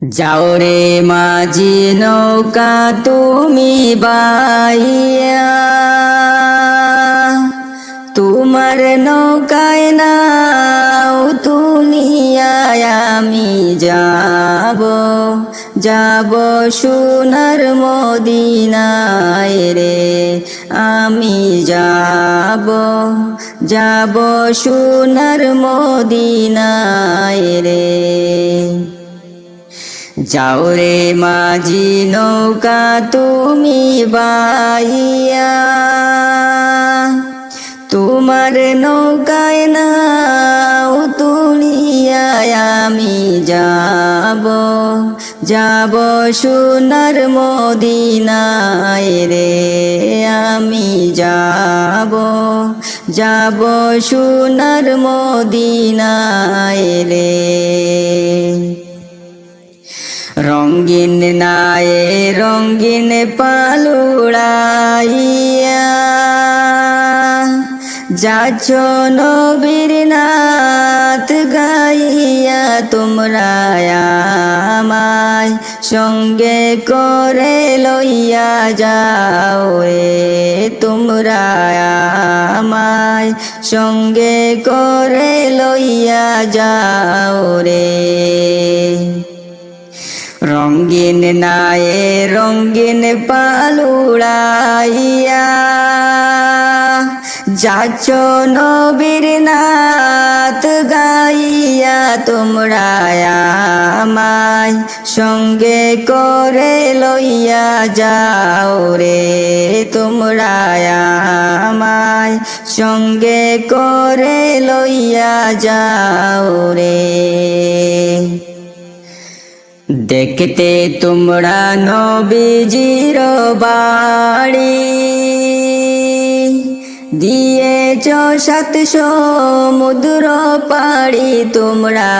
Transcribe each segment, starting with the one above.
যাও রে মাঝি নৌকা, তুমি বাইয়া তোমার নৌকায় নাও তুলিয়া আমি যাব। যাব সোনার মদিনায় রে, আমি যাব। যাব সোনার মদিনায় রে। যাও রে মাঝি নৌকা, তুমি বাইয়া তোমার নৌকায় নাও তুলিয়া আমি যাব। যাব সোনার মদিনায় রে, আমি যাব। যাব সোনার মদিনায় রে। রঙ্গিন নায়ে রঙ্গিন পালুড়াইয়া। যাচ্ছ নবীর নাথ গাইয়া, তোমরা আমায় সঙ্গে করে লইয়া যাও রে তোমরা আমায় সঙ্গে করে লইয়া যাও রে। রঙ্গিন নায়ে রঙ্গিন পালুড়াইয়া যাচ্ছ নবীর নাথ গাইয়া, তোমরা আমায় সঙ্গে করে লইয়া যাও রে। তোমরা আমায় সঙ্গে করে লইয়া যাও রে। দেখতে তোমরা নবীজির বাড়ি। দিয়েছ সাত সমুদ্র পাড়ি তোমরা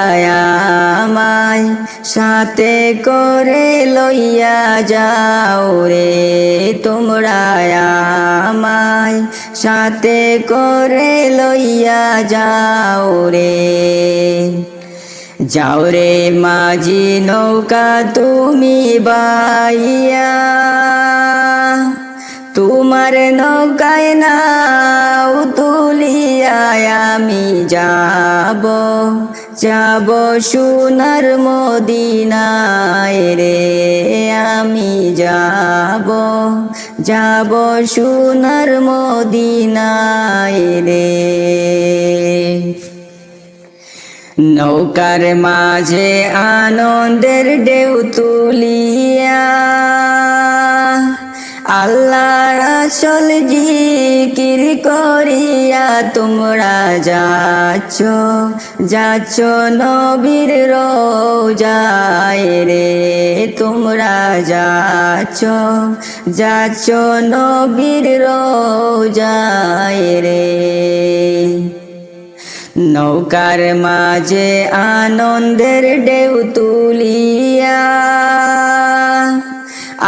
আমায়। সাথে করে লইয়া যাও রে তোমরা আমায়। সাথে করে লইয়া যাও রে। যাও রে মাঝি নৌকা, তুমি বাইয়া। তোমার নৌকায় নাও তুলিয়া আমি যাব। যাব সোনার মদিনায় রে, আমি যাব। যাব সোনার মদিনায় রে। নৌকার মাঝে আনন্দের ঢেউ তুলিয়া, আল্লাহর আসল জিকির করিয়া তোমরা যাচ্ছ যাচ্ছ নবীর রে, তোমরা যাচ্ছ যাচ্ছ নবীর রে। নৌকার মাঝে আনন্দের ঢেউ তুলিয়া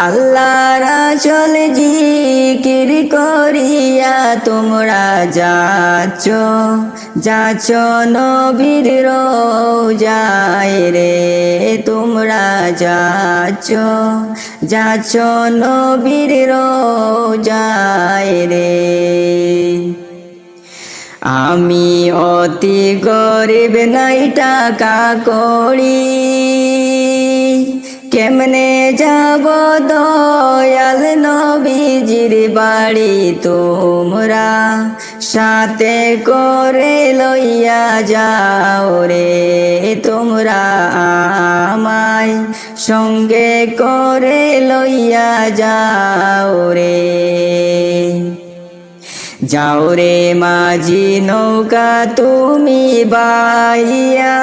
আল্লাহর চল জিকির করিয়া তোমরা যাচ্ছ যাচ্ছ নবীর রোজায় রে, তোমরা যাচ্ছ যাচ্ছ নবীর রোজায় রে। আমি অতি গরিব নাই টাকা করি কেমনে যাব দয়াল নবীজির বাড়ি তোমরা? সাথে করে লইয়া যাও রে তোমরা আমায়। সঙ্গে করে লইয়া যাও রে। যাও রে মাঝি নৌকা, তুমি বাইয়া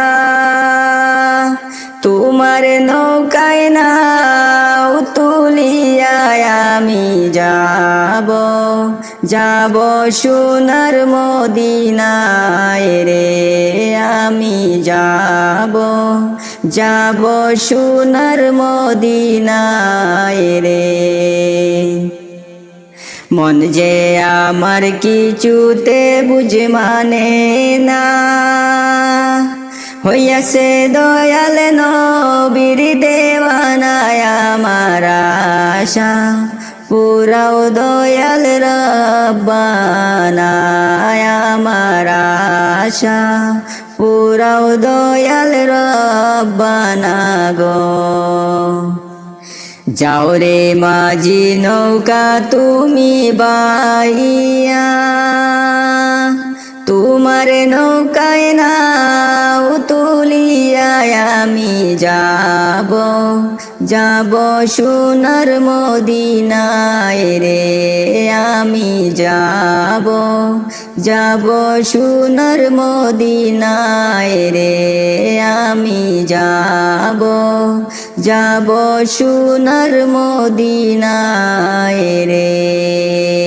তোমার নৌকায় নাও তুলিয়া আমি যাব। যাব সোনার মদিনায় রে, আমি যাব। যাব সোনার মদিনায় রে মন যে আমার কিছুতে বুঝ মানে না। হইয়াছে দয়াল নবীর দেওয়ানায় আমার আশা। পুরাও দয়াল রব্বানায় আমার আশা। পুরাও দয়াল রব্বানা গো। যাও রে মাঝি নৌকা, তুমি বাইয়া তোমার নৌকায় নাও তুলিয়া আমি যাব। যাব সোনার মদিনায় রে, আমি যাব। যাব সোনার মদিনায় রে, আমি যাব। যাব সোনার মদিনায় রে।